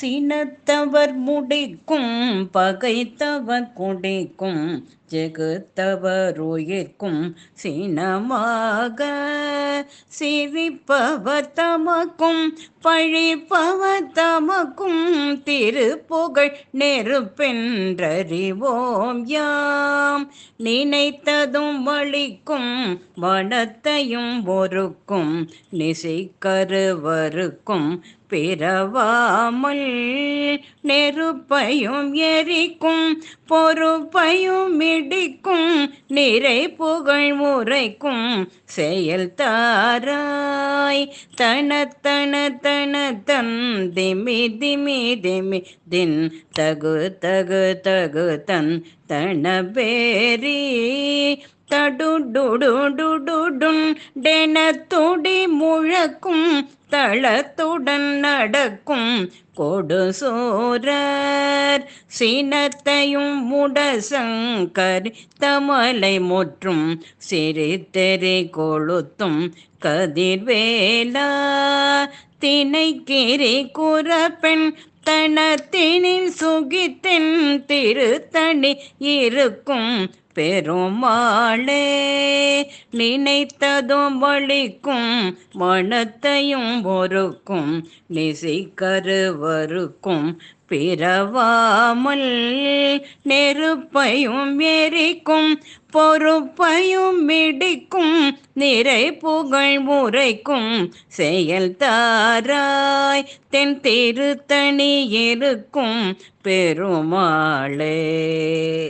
சினத்தவர் முடிக்கும் பகைத்தவர் குடிக்கும். ஜெகுத்தவர் சினமாக சிரிப்பவர் தமக்கும் பழிப்பவர் தமக்கும் திருப்புகழ் நெருப்பென்றறிவோம் யாம். நினைத்ததும் வழிக்கும் வனத்தையும் ஒருக்கும் நிசைக்கருவருக்கும் பிறவாமல் நெருப்பையும் எரிக்கும் பொறுப்பையும் பிடிக்கும் நிறை புகழ் முறைக்கும் செயல் தாராய். தன தன தன தன் திமி திமி திமி தின் தகு தகு தகு தன் தன பேரி. தடுடுடுடுடுடுன் டென துடி முழக்கும் தளத்துடன் நடக்கும் கொடு சோரர் சினத்தையும் முடசங்கரி தமலை முற்றும் சிரித்தெறி கொளுத்தும் கதிர்வேலா. திணைக்கிரி குறப்பெண் தனத்தினின் சுகித்தின் திருத்தணி இருக்கும் பெருமாளே நினைத்ததும் வழிக்கும் மனத்தையும் ஒருக்கும் நிசைக்கருவருக்கும் பிறவாமல் நெருப்பையும் எரிக்கும் பொறுப்பையும் மிடிக்கும் நிறை புகழ் முறைக்கும் செயல் தாராய் தென் திருத்தணி இருக்கும் பெருமாளே.